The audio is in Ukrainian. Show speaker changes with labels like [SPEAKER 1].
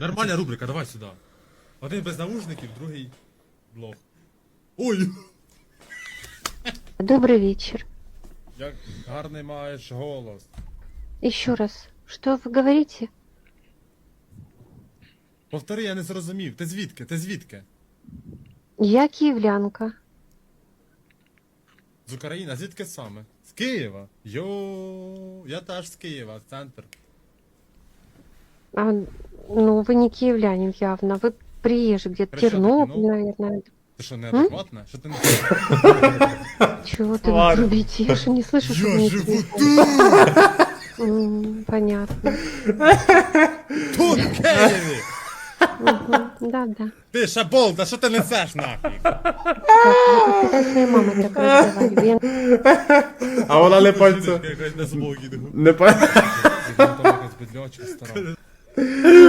[SPEAKER 1] Нормальна рубрика, давай сюди. Один без наушників, другий блог. Ой!
[SPEAKER 2] Добрый вечер.
[SPEAKER 1] Як гарний маєш голос.
[SPEAKER 2] Еще раз. Что вы говорите?
[SPEAKER 1] Повтори, я не зрозумів. Ти звідки? Ти звідки?
[SPEAKER 2] Я киевлянка.
[SPEAKER 1] З України, а звідки саме? З Києва. Йо, я теж з Києва, центр.
[SPEAKER 2] А, ну, вы не киевлянин явно. Вы приезжий где-то.
[SPEAKER 1] Хорошо,
[SPEAKER 2] Тернопіль,
[SPEAKER 1] ну.
[SPEAKER 2] наверное.
[SPEAKER 1] Ти що, неадекватна? Що ти не
[SPEAKER 2] Чего ты
[SPEAKER 3] Ладно.
[SPEAKER 2] грубите? Я же не слышу, что вы
[SPEAKER 1] Я
[SPEAKER 2] мне
[SPEAKER 1] живу
[SPEAKER 2] телефон.
[SPEAKER 1] тут!
[SPEAKER 2] М, Понятно.
[SPEAKER 1] Тут, в Києві!
[SPEAKER 2] Мгм, Да-да.
[SPEAKER 1] Ти шаболда, що ти несеш нафіг?
[SPEAKER 2] Так, вы попытай своей мамой так разговаривай. Я
[SPEAKER 3] А вона не пальцем.
[SPEAKER 1] Якась на злогіду.
[SPEAKER 3] Не пальцем.
[SPEAKER 1] Там якась бедлячка стара.